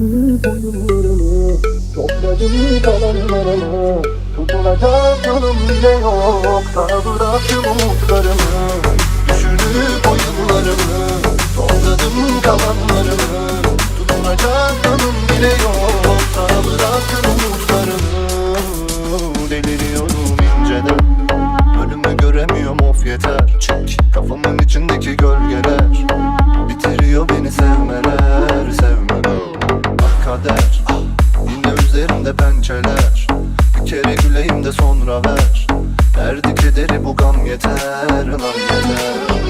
Düşünüp oyunlarımı Topladım kalanlarımı Tutunacak yolum bile Düşünüp oyunlarımı Topladım kalanlarımı pençeler Bir kere güleyim de sonra ver. Derdi kederi bu gam yeter. Lan yeter.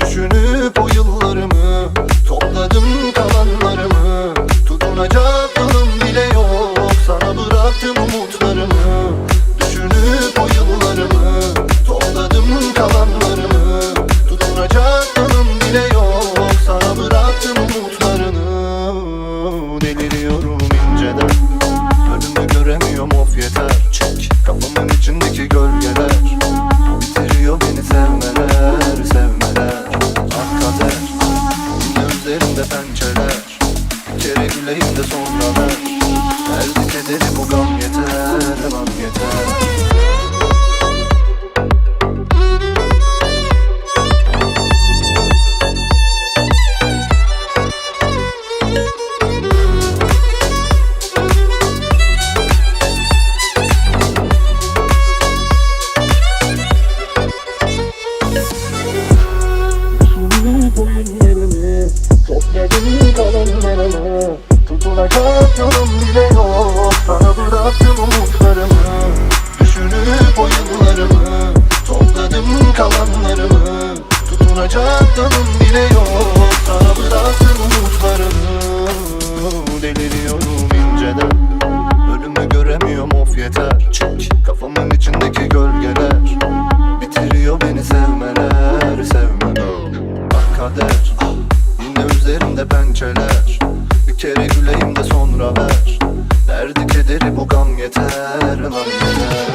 Düşünüp o yıllarımı Topladım kalanlarımı. Tutunacak yolum bile yok. Sana bıraktım umutlarımı. Düşünüp o yıllarımı Topladım kalanlarımı. Tutunacak yolum bile yok. Sana bıraktım umutlarını Deliriyorum Güleyim de sonra ver Derdi kederi bu gam yeter Gam yeter Yolum bile yok. Sana bıraktım umutlarımı Düşünüp oyunlarımı Topladım kalanlarımı. Tutunacak yolum bile yok. Sana bıraktım umutlarımı. Deliriyorum inceden. Önümü göremiyorum of yeter. Kafamın içindeki gölgeler. Bitiriyor beni sevmeler Sevmeler. Ah kader Yine üzerimde pençeler. Bir kere güleyim sonra ver. Derdi kederi bu gam yeter Lan yeter